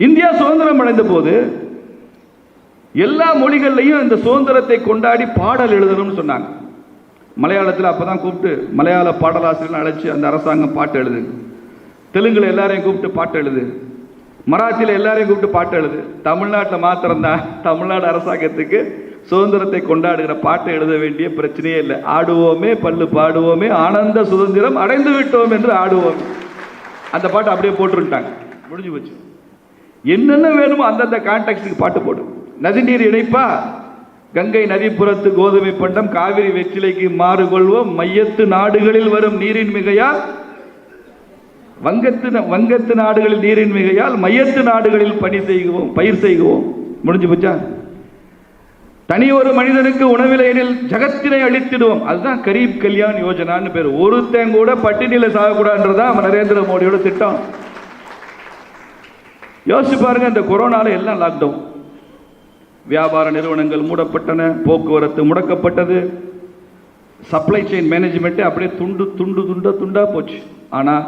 India சுதந்திரம் அடைந்த போது எல்லா மொழிகள்லையும் இந்த சுதந்திரத்தை கொண்டாடி பாடல் எழுதணும்னு சொன்னாங்க. மலையாளத்தில் அப்போ தான் கூப்பிட்டு மலையாள பாடலாசிரியர்கள் அழைச்சி அந்த அரசாங்கம் பாட்டு எழுது. தெலுங்கில் எல்லாரையும் கூப்பிட்டு பாட்டு எழுது. மராத்தியில் எல்லாரையும் கூப்பிட்டு பாட்டு எழுது. தமிழ்நாட்டில் மாத்திரம்தான் தமிழ்நாடு அரசாங்கத்துக்கு சுதந்திரத்தை கொண்டாடுகிற பாட்டை எழுத வேண்டிய பிரச்சனையே இல்லை. ஆடுவோமே பல்லு பாடுவோமே ஆனந்த சுதந்திரம் அடைந்து விட்டோம் என்று ஆடுவோம். அந்த பாட்டு அப்படியே போட்டுருட்டாங்க முடிஞ்சு போச்சு. என்னென்ன வேணுமோ அந்தந்த கான்டாக்டுக்கு பாட்டு போடு. நதிநீர் இணைப்பா? கங்கை நதிப்புறத்து கோதுமை பண்டம் காவிரி வெற்றிலைக்கு மாறு கொள்வோம் மையத்து நாடுகளில் வரும் நீரின் மிகையால் வங்கத்து ந- வங்கத்து நாடுகளில் நீரின் மிகையால் மையத்து நாடுகளில் பணி செய்குவோம் பயிர் செய்குவோம். முடிஞ்சு போச்சா? தனி ஒரு மனிதனுக்கு உணவிலையனில் ஜகத்தினை அழித்திடுவோம். அதுதான் கரீப் கல்யாண் யோஜனான்னு பேர். ஒருத்தன் கூட பட்டினியில் சாகக்கூடாதுன்றதான் நரேந்திர மோடியோட திட்டம். யோசிச்சு பாருங்க இந்த கொரோனால எல்லாம் லாக்டவுன் வியாபார நிறுவனங்கள் மூடப்பட்டன போக்குவரத்து முடக்கப்பட்டது. சப்ளை செயின் மேனேஜ்மெண்ட்டே அப்படியே துண்டு துண்டு துண்டா துண்டா போச்சு. ஆனால்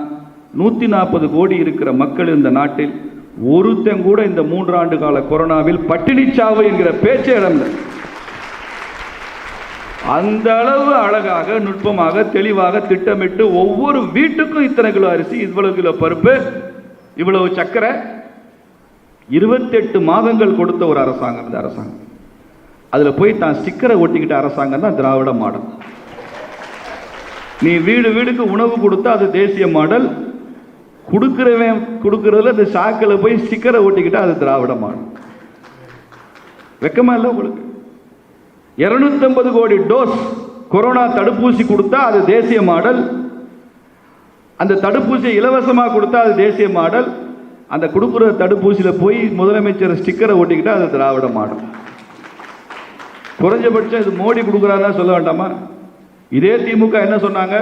நூற்றி நாற்பது கோடி இருக்கிற மக்கள் இந்த நாட்டில் ஒருத்தன் கூட இந்த மூன்றாண்டு கால கொரோனாவில் பட்டினிச்சாவு என்கிற பேச்சே இடம்ல அந்த அளவு அழகாக நுட்பமாக தெளிவாக திட்டமிட்டு ஒவ்வொரு வீட்டுக்கும் இத்தனை கிலோ அரிசி இவ்வளவு கிலோ பருப்பு இவ்வளவு சர்க்கரை இருபத்தெட்டு மாதங்கள் கொடுத்த ஒரு அரசாங்கம் இந்த அரசாங்கம். அதில் போய் தான் ஸ்டிக்கரை ஒட்டிக்கிட்ட அரசாங்கம் தான் திராவிட மாடல். நீ வீடு வீடுக்கு உணவு கொடுத்தா அது தேசிய மாடல். கொடுக்குறவன் கொடுக்குறதுல அந்த சாக்கில் போய் ஸ்டிக்கரை ஒட்டிக்கிட்டா அது திராவிட மாடல். வெக்கமா இல்லை உங்களுக்கு? இருநூத்தம்பது கோடி டோஸ் கொரோனா தடுப்பூசி கொடுத்தா அது தேசிய மாடல். அந்த தடுப்பூசியை இலவசமாக கொடுத்தா அது தேசிய மாடல். அந்த கொடுக்குற தடுப்பூசியில் போய் முதலமைச்சர் ஸ்டிக்கரை ஒட்டிக்கிட்டால் அது திராவிட மாடல். குறைஞ்சபட்சம் இது மோடி கொடுக்குறாருன்னா சொல்ல வேண்டாமா? இதே திமுக என்ன சொன்னாங்க?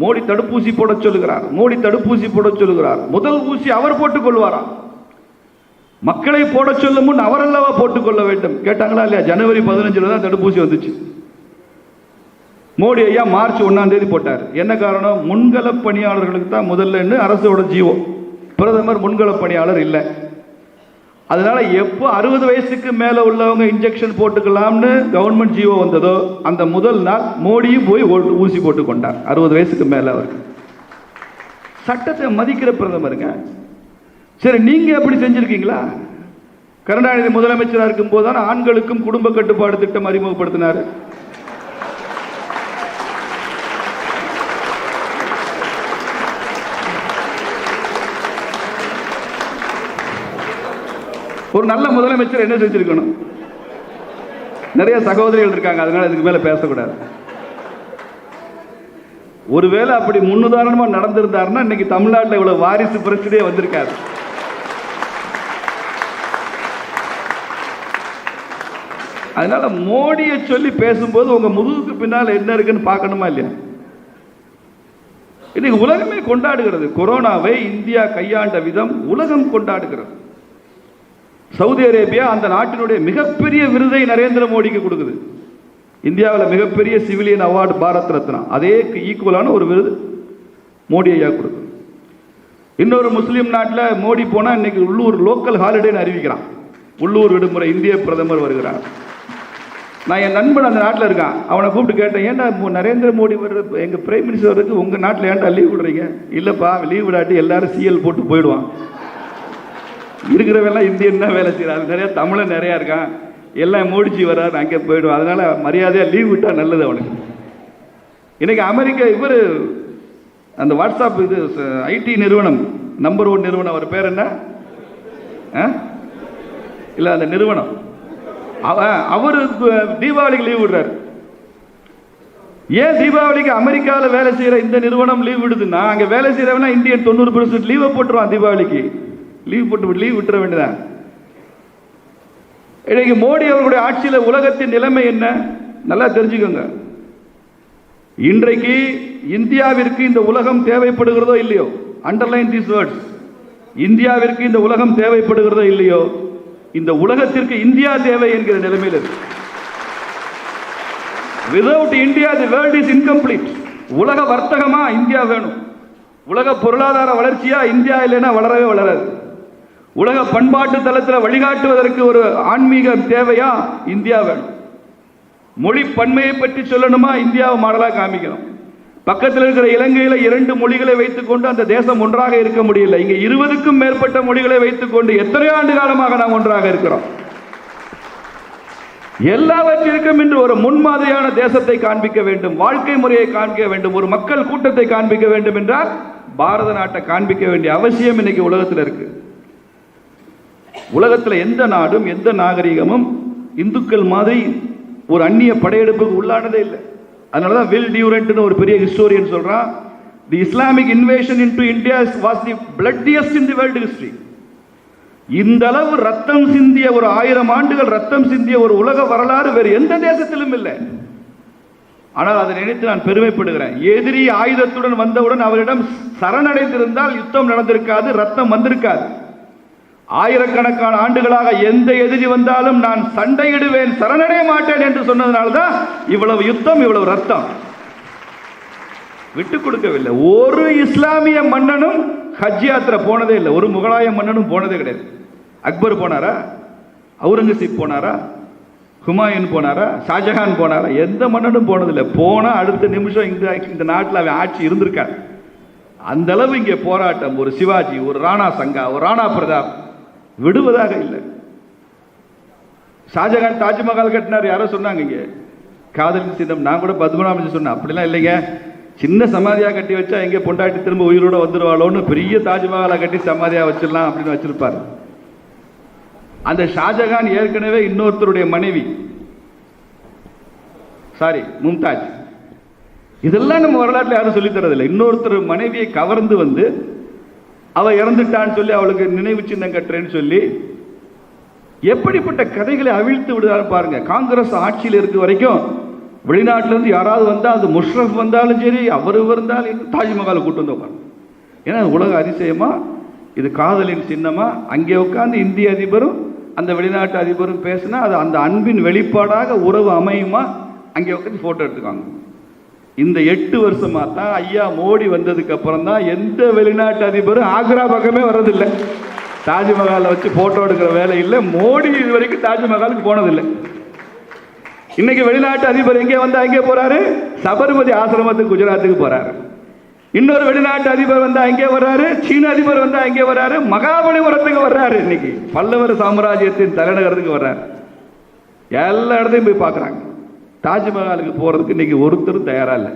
மோடி தடுப்பூசி போட சொல்லுகிறார். மோடி தடுப்பூசி போட சொல்லுகிறார். முதல் ஊசி அவர் போட்டுக் கொள்வாராம். மக்களை போட சொல்லும் முன் அவரல்லவா போட்டுக்கொள்ள வேண்டும். கேட்டாங்களா இல்லையா? ஜனவரி பதினஞ்சுல தான் தடுப்பூசி வந்துச்சு. மோடி ஐயா மார்ச் ஒன்னாம் தேதி போட்டார். என்ன காரணம்? முன்கள பணியாளர்களுக்கு தான் முதல்லன்னு அரசோட ஜீவோ. பிரதமர் முன்கள பணியாளர் இல்லை. அதனால எப்போ அறுபது வயசுக்கு மேலே உள்ளவங்க இன்ஜெக்ஷன் போட்டுக்கலாம்னு கவர்மெண்ட் ஜீவோ வந்ததோ அந்த முதல் நாள் மோடியும் போய் ஓட்டு ஊசி போட்டு கொண்டார். அறுபது வயசுக்கு மேலே அவருக்கு. சட்டத்தை மதிக்கிற பிரதமருங்க. சரி நீங்கள் அப்படி செஞ்சுருக்கீங்களா? கருணாநிதி முதலமைச்சராக இருக்கும் போதுதான் ஆண்களுக்கும் குடும்ப கட்டுப்பாடு திட்டம் அறிமுகப்படுத்தினார். ஒரு நல்ல முதலமைச்சர் என்ன செஞ்சிருக்கணும்? நிறைய சகோதரிகள் இருக்காங்க அதனால இதுக்கு மேல பேசக்கூடாது. ஒருவேளை அப்படி முன்னுதாரணமா நடந்திருந்தாருன்னா இன்னைக்கு தமிழ்நாட்டில் இவ்வளவு வாரிசு பிரச்சனையே வந்திருக்காரு அதனால மோடியை சொல்லி பேசும்போது உங்க முதுகுக்கு பின்னால் என்ன இருக்குன்னு பார்க்கணுமா இல்லையா? இன்னைக்கு உலகமே கொண்டாடுகிறது. கொரோனாவை இந்தியா கையாண்ட விதம் உலகம் கொண்டாடுகிறது. சவுதி அரேபியா அந்த நாட்டினுடைய மிகப்பெரிய விருதை நரேந்திர மோடிக்கு கொடுக்குது. இந்தியாவில் மிகப்பெரிய சிவிலியன் அவார்டு பாரத் ரத்னா. அதே ஈக்குவலான ஒரு விருது மோடி ஐயா கொடுக்குது. இன்னொரு முஸ்லீம் நாட்டில் மோடி போனால் இன்னைக்கு உள்ளூர் லோக்கல் ஹாலிடேன்னு அறிவிக்கிறான். உள்ளூர் விடுமுறை இந்திய பிரதமர் வருகிறார். நான் என் நண்பன் அந்த நாட்டில் இருக்கான். அவனை கூப்பிட்டு கேட்டேன் ஏன்டா நரேந்திர மோடி வர்ற எங்கள் பிரைம் மினிஸ்டர் வர்றதுக்கு உங்கள் நாட்டில் ஏன்டா லீவ் விடுறீங்க? இல்லைப்பா லீவ் விடாட்டி எல்லாரும் சிஎல் போட்டு போயிடுவான். இருக்கிறவெல்லாம் இந்தியன் தான் வேலை செய்கிறார் நிறைய தமிழன் நிறையா இருக்கான். எல்லாம் மோடிச்சு வர்றாரு அங்கே போயிடுவான். அதனால மரியாதையாக லீவ் விட்டால் நல்லது அவனுக்கு. இன்னைக்கு அமெரிக்கா இவர் அந்த வாட்ஸ்அப் இது ஐடி நிறுவனம் நம்பர் ஒன் நிறுவனம் அவர் பேர் என்ன? இல்லை அந்த நிறுவனம். அவ- அவரு தீபாவளிக்கு லீவ் விடுறாரு. ஏன் தீபாவளிக்கு அமெரிக்காவில் வேலை செய்கிற இந்த நிறுவனம் லீவ் விடுதுன்னா அங்கே வேலை செய்கிறவனா இந்தியன் தொண்ணூறு பெர்சன்ட் லீவை போட்டுருவான் தீபாவளிக்கு. லீவ் போட்டு லீவ் விட்டுற வேண்டியதான் இன்னைக்கு மோடி அவர்களுடைய ஆட்சியில் உலகத்தின் நிலைமை என்ன? நல்லா தெரிஞ்சுக்கோங்க. இன்றைக்கு இந்தியாவிற்கு இந்த உலகம் தேவைப்படுகிறதோ இல்லையோ? அண்டர்லைன் தீஸ் வேர்ட்ஸ் இந்தியாவிற்கு இந்த உலகம் தேவைப்படுகிறதோ இல்லையோ? இந்த உலகத்திற்கு இந்தியா தேவை என்கிற நிலைமையில் இருக்கு. Without India the world is incomplete உலக வர்த்தகமா இந்தியா வேணும். உலக பொருளாதார வளர்ச்சியா இந்தியா இல்லைன்னா வளரவே வளராது. உலக பண்பாட்டு தளத்தில் வழிகாட்டுவதற்கு ஒரு ஆன்மீகம் தேவையா? இந்தியா வேணும். மொழி பன்மையை பற்றி சொல்லணுமா? இந்தியாவை மாடலாக காமிக்கணும். பக்கத்தில் இருக்கிற இலங்கையில் இரண்டு மொழிகளை வைத்துக்கொண்டு அந்த தேசம் ஒன்றாக இருக்க முடியல. இங்கே இருபதுக்கும் மேற்பட்ட மொழிகளை வைத்துக்கொண்டு எத்தனையோ ஆண்டு காலமாக நாம் ஒன்றாக இருக்கிறோம். எல்லாவற்றிற்கும் இன்று ஒரு முன்மாதிரியான தேசத்தை காண்பிக்க வேண்டும். வாழ்க்கை முறையை காண்பிக்க வேண்டும். ஒரு மக்கள் கூட்டத்தை காண்பிக்க வேண்டும் என்றால் பாரத நாட்டை காண்பிக்க வேண்டிய அவசியம் இன்னைக்கு உலகத்தில் இருக்குது உலகத்தில் எந்த நாடும் எந்த நாகரிகமும் இந்துக்கள் மாதிரி ஒரு அந்நிய படையெடுப்புக்கு உள்ளானதே இல்லை. அதனால தான் வில் டியூரண்ட்னு ஒரு பெரிய ஹிஸ்டோரியன் சொல்கிறான் the Islamic invasion into India was the bloodiest in the world history இந்த அளவு ரத்தம் சிந்திய ஒரு ஆயிரம் ஆண்டுகள் ரத்தம் சிந்திய ஒரு உலக வரலாறு வேறு எந்த தேசத்திலும் இல்லை. ஆனால் அதை நினைத்து நான் பெருமைப்படுகிறேன். எதிரி ஆயுதத்துடன் வந்தவுடன் அவரிடம் சரணடைந்திருந்தால் யுத்தம் நடந்திருக்காது ரத்தம் வந்திருக்காது. ஆயிரக்கணக்கான ஆண்டுகளாக எந்த எதிரி வந்தாலும் நான் சண்டையிடுவேன் சரணடைய மாட்டேன் என்று சொன்னதுனால்தான் இவ்வளவு யுத்தம் இவ்வளவு ரத்தம். விட்டு கொடுக்கவில்லை. ஒரு இஸ்லாமிய மன்னனும் ஹஜ் யாத்திரை போனதே இல்லை. ஒரு முகலாய மன்னனும் போனதே கிடையாது. அக்பர் போனாரா? அவுரங்கசீப் போனாரா? ஹுமாயூன் போனாரா? ஷாஜஹான் போனாரா? எந்த மன்னனும் போனதில்லை. போனால் அடுத்த நிமிஷம் இந்த இந்த நாட்டில் அவன் ஆட்சி இருந்திருக்காரு அந்த அளவு இங்கே போராட்டம். ஒரு சிவாஜி ஒரு ராணா சங்கா ஒரு ராணா பிரதாப். விடுவதாக இல்லை. ஷாஜகான் தாஜ்மஹால் கட்டினார். யாரோ சொன்னாங்க இங்க. காதலின் சின்னம் நான் கூட பத்மநாபன் சொன்னேன். அப்படிலாம் இல்லைங்க. சின்ன சமாதியாக கட்டி வச்சா எங்க பொண்டாட்டி திரும்ப உயிரோட வந்துருவாளோன்னு பெரிய தாஜ்மஹாலை கட்டி சமாதியா வச்சிடலாம் அப்படின்னு வச்சிருப்பாரு. அந்த ஷாஜகான் ஏற்கனவே இன்னொருத்தருடைய மனைவி. சாரி மும்தாஜ். இதெல்லாம் நம்ம வரலாற்றில் யாரும் சொல்லித் தரதில்லை. இன்னொருத்தர் மனைவியை கவர்ந்து வந்து அவள் இறந்துட்டான்னு சொல்லி அவளுக்கு நினைவு சின்னம் கட்டுறேன்னு சொல்லி எப்படிப்பட்ட கதைகளை அவிழ்த்து விடுறாரு பாருங்க. காங்கிரஸ் ஆட்சியில் இருக்க வரைக்கும் வெளிநாட்டிலேருந்து யாராவது வந்தால் அது முஷ்ரஃப் வந்தாலும் சரி அவர் இருந்தாலும் தாஜ்மஹாலை கூட்டு வந்து உட்காரு ஏன்னா உலக அதிசயமா இது காதலின் சின்னமா அங்கே உட்காந்து இந்திய அதிபரும் அந்த வெளிநாட்டு அதிபரும் பேசினா அது அந்த அன்பின் வெளிப்பாடாக உறவு அமையுமா அங்கே உட்காந்து ஃபோட்டோ எடுத்துக்காங்க இந்த எட்டு வருஷமாக தான் ஐயா மோடி வந்ததுக்கு அப்புறம் தான் எந்த வெளிநாட்டு அதிபரும் ஆக்ரா பக்கமே வர்றதில்லை. தாஜ்மஹாலை வச்சு ஃபோட்டோ எடுக்கிற வேலை இல்லை. மோடி இது வரைக்கும் தாஜ்மஹாலுக்கு போனதில்லை. இன்னைக்கு வெளிநாட்டு அதிபர் எங்கே வந்தால் எங்கே போகிறாரு சபர்மதி ஆசிரமத்துக்கு குஜராத்துக்கு போகிறாரு இன்னொரு வெளிநாட்டு அதிபர் வந்தால் எங்கே வர்றாரு? சீன அதிபர் வந்தால் எங்கே வர்றாரு? மகாபலிபுரத்துக்கு வர்றாரு இன்னைக்கு. பல்லவர் சாம்ராஜ்யத்தின் தலைநகரத்துக்கு வர்றாரு. எல்லா இடத்தையும் போய் பார்க்குறாங்க. தாஜ்மஹாலுக்கு போகிறதுக்கு இன்றைக்கி ஒருத்தரும் தயாராக இல்லை.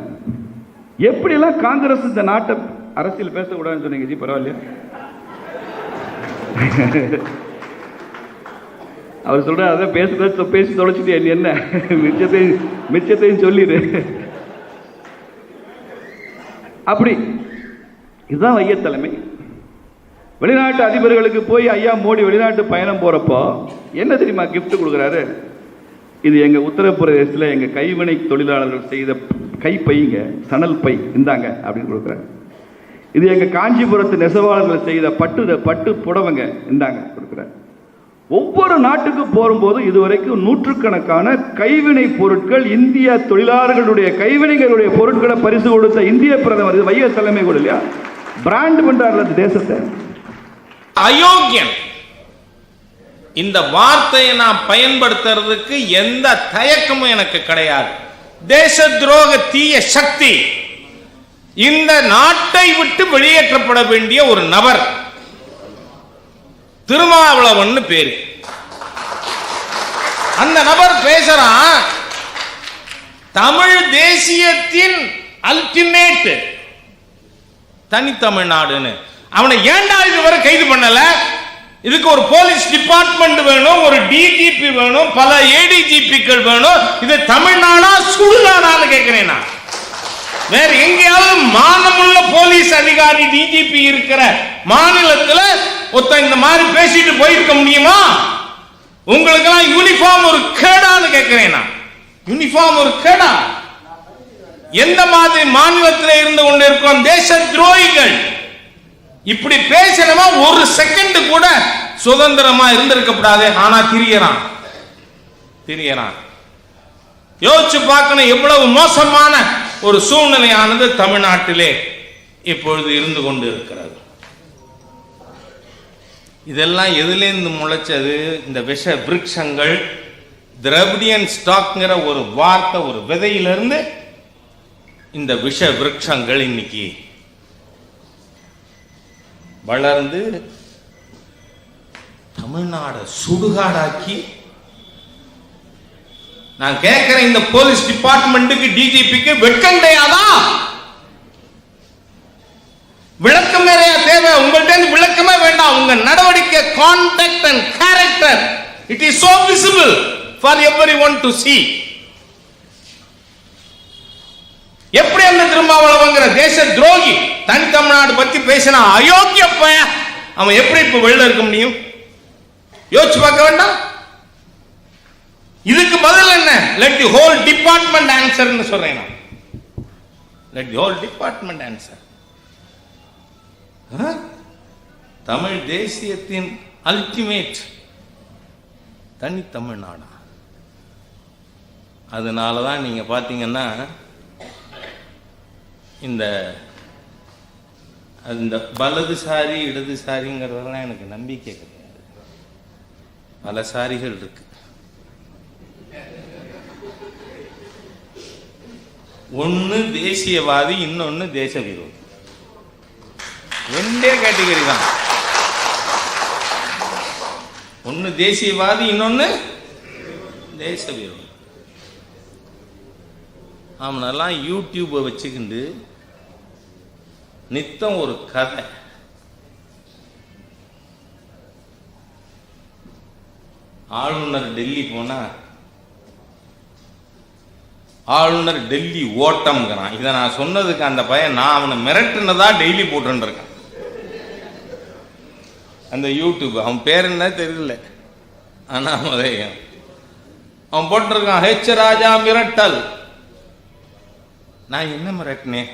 எப்படிலாம் காங்கிரஸ் இந்த நாட்டை அரசியல் பேசக்கூடாதுன்னு சொன்னீங்க ஜி பரவாயில்லையா? அவர் சொல்றாரு அதான் பேசுறது பேசி தொலைச்சிட்டு என்ன? மிச்சத்தையும் மிச்சத்தையும் சொல்லிடு. அப்படி. இதுதான் ஐயா தலைமை. வெளிநாட்டு அதிபர்களுக்கு போய் ஐயா மோடி வெளிநாட்டு பயணம் போகிறப்போ என்ன தெரியுமா கிஃப்ட் கொடுக்குறாரு? இது எங்கள் உத்தரப்பிரதேசத்தில் எங்கள் கைவினை தொழிலாளர்கள் செய்த கைப்பைங்க சணல் பை இந்தாங்க அப்படின்னு கொடுக்குறாங்க. இது எங்கள் காஞ்சிபுரத்து நெசவாளர்கள் செய்த பட்டு பட்டு புடவைங்க இந்தாங்க கொடுக்குறாங்க. ஒவ்வொரு நாட்டுக்கு போகும்போது இதுவரைக்கும் நூற்றுக்கணக்கான கைவினை பொருட்கள் இந்திய தொழிலாளர்களுடைய கைவினைகளுடைய பொருட்களை பரிசு கொடுத்த இந்திய பிரதமர் வைய தலைமை கூட இல்லையா? பிராண்ட் பண்றாரு தேசத்தை. அயோக்கியன் இந்த வார்த்தையை நான் பயன்படுத்துறதுக்கு எந்த தயக்கமும் எனக்கு கிடையாது. தேச துரோக தீய சக்தி இந்த நாட்டை விட்டு வெளியேற்றப்பட வேண்டிய ஒரு நபர். திருமாவளவன் பேரு. அந்த நபர் பேசுறான் தமிழ் தேசியத்தின் அல்டிமேட் தனித்தமிழ்நாடுன்னு. அவனை ஏன்டா இதுவரை கைது பண்ணல? இதுக்கு ஒரு போலீஸ் டிபார்ட்மெண்ட் வேணும் ஒரு டிஜிபி வேணும் பல ஏடிஜிபிக்கள் வேணும். இது தமிழ்நாடா சுடுநாடான்னு கேட்கிறேன் நான். வேற எங்கேயாவது மானமுள்ள போலீஸ் அதிகாரி டிஜிபி இருக்கிற மாநிலத்தில் ஒருத்தன் இந்த மாதிரி பேசிட்டு போயிருக்க முடியுமா? உங்களுக்கெல்லாம் யூனிஃபார்ம் ஒரு கேடான்னு கேட்கிறேன் நான். யூனிஃபார்ம் ஒரு கேடா. எந்த மாதிரி மாநிலத்தில் இருந்து கொண்டு தேச துரோகிகள். இப்படி பேசினவன் ஒரு செகண்ட் கூட சுதந்திரமா இருந்திருக்க கூடாது ஆனா திரியறான். திரியறான். யோசிச்சு பார்க்கணும் எவ்வளவு மோசமான ஒரு சூழ்நிலையானது தமிழ்நாட்டிலே இப்பொழுது இருந்து கொண்டு இருக்கிறது இதெல்லாம் எதுலேருந்து முளைச்சது? இந்த விஷ விருட்சங்கள் திரவிடியன் ஸ்டாக்ங்கிற ஒரு வார்த்தை ஒரு விதையிலிருந்து இந்த விஷ விருட்சங்கள் இன்னைக்கு வளர்ந்து தமிழ்நாடை சுடுகாடாக்கி நான் கேட்கிறேன் இந்த போலீஸ் டிபார்ட்மெண்ட்டுக்கு டிஜிபிக்கு வெட்கண்டையா தான் விளக்கம் நிறைய தேவை. உங்கள்ட்ட இருந்து விளக்கமே வேண்டாம். உங்க நடவடிக்கை contact and character it is so visible for everyone to see எப்படி அந்த திருமாவளவங்கிற தேச துரோகி தனி தமிழ்நாடு பத்தி பேசினா அயோக்கிய அவன் எப்படி இப்ப வெளில இருக்க முடியும்? யோசிச்சு பார்க்க வேண்டாம். இதுக்கு பதில் என்ன? லெட் தி ஹோல் டிபார்ட்மெண்ட் ஆன்சர்னு சொல்றேன் நான். Let the whole department answer Tamil தேசியத்தின் ultimate தனி தமிழ்நாடா அதனால தான் நீங்க பாத்தீங்கன்னா இந்த இந்த வலதுசாரி இடதுசாரிங்கிறதெல்லாம் எனக்கு நம்பிக்கை கிடையாது. பல சாரிகள் இருக்கு. ஒன்னு தேசியவாதி இன்னொன்னு தேச விரோதி ரெண்டே கேட்டகரி தான். ஒன்னு தேசியவாதி இன்னொன்னு தேச விரோதி அவனெல்லாம் யூடியூப்பை வச்சுக்கிண்டு நித்தம் ஒரு கதை. ஆளுநர் டெல்லி போனா ஆளுநர் டெல்லி ஓட்டம்ங்கிறான். இதை நான் சொன்னதுக்கு அந்த பையன் நான் அவனை மிரட்டுனதா டெய்லி போட்டுன்னு இருக்கேன் அந்த யூடியூப் அவன் பேர் என்ன தெரியல. அனாமதேயம் அவன் போட்டிருக்கான் ஹெச் ராஜா மிரட்டல். நான் என்ன மிரட்டினேன்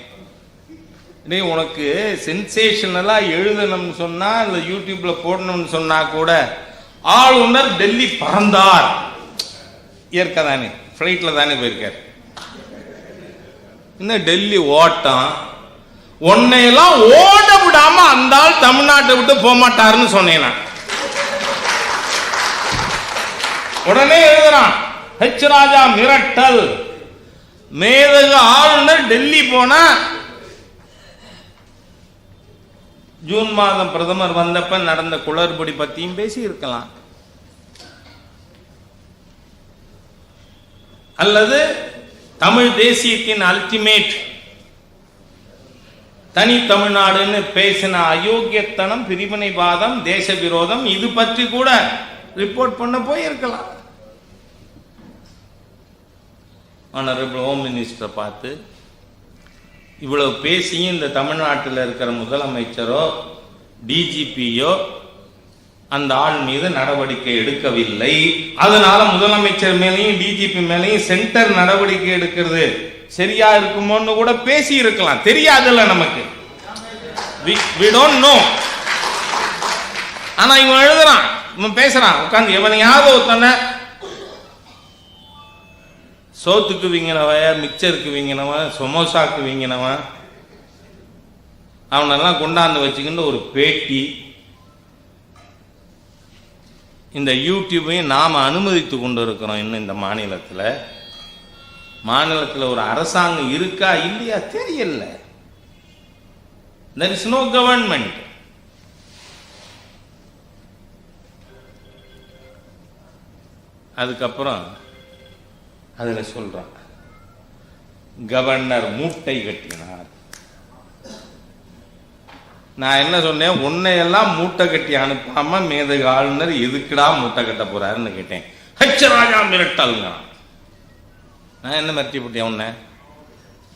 டேய் உனக்கு சென்சேஷனலாக எழுதணும்னு சொன்னால் இல்லை யூடியூப்பில் போடணும்னு சொன்னால் கூட ஆளுநர் டெல்லி பறந்தார். இயற்கை தானே ஃப்ளைட்டில் தானே போயிருக்கார். இன்னும் டெல்லி ஓட்டம்? உன்னையெல்லாம் ஓட விடாம அந்த ஆள் தமிழ்நாட்டை விட்டு போக மாட்டாருன்னு சொன்னேன் நான். உடனே எழுதுறான் ஹெச் ராஜா மிரட்டல். மேதகு ஆளுநர் டெல்லி போனா ஜூன் மாதம் பிரதமர் வந்தப்ப நடந்த குளறுபடி பத்தியும் பேசி இருக்கலாம் அல்லது தமிழ் தேசியத்தின் அல்டிமேட் தனி தமிழ்நாடுன்னு பேசின அயோக்கியத்தனம் பிரிவினைவாதம் தேச விரோதம் இது பற்றி கூட ரிப்போர்ட் பண்ண போயிருக்கலாம். ஆனரபிள் ஹோம் மினிஸ்டரை பார்த்து இவ்வளவு பேசியும் இந்த தமிழ்நாட்டில் இருக்கிற முதலமைச்சரோ டிஜிபியோ அந்த ஆள் மீது நடவடிக்கை எடுக்கவில்லை. அதனால முதலமைச்சர் மேலையும் டிஜிபி மேலையும் சென்டர் நடவடிக்கை எடுக்கிறது. சரியா இருக்குமோன்னு கூட பேசி இருக்கலாம் தெரியாதுல்ல நமக்கு. We- ஆனா இவன் எழுதுறான். இவன் பேசுறான். உட்காந்து எவனையாவது ஒருத்தனை சோத்துக்கு வீங்கினவன் மிக்சருக்கு வீங்கினவன் சமோசாக்கு வீங்கினவன் அவனெல்லாம் கொண்டாந்து வச்சுக்கிட்டு ஒரு பேட்டி. இந்த யூடியூபையும் நாம் அனுமதித்து கொண்டு இருக்கிறோம் இன்னும் இந்த மாநிலத்தில். மாநிலத்தில் ஒரு அரசாங்கம் இருக்கா இல்லையா தெரியல. தெர் இஸ் நோ கவர்மெண்ட் அதுக்கப்புறம் அதில் சொல்றான். கவர்னர் மூட்டை கட்டினார். நான் என்ன சொன்னேன்? உன்னையெல்லாம் மூட்டை கட்டி அனுப்பாம மேதகு ஆளுநர் எதுக்குடா மூட்டை கட்ட போறாருன்னு கேட்டேன். ஹச்ச ராஜா மிரட்டல்ங்க நான் என்ன மிரட்டி போட்டேன் உன்னை?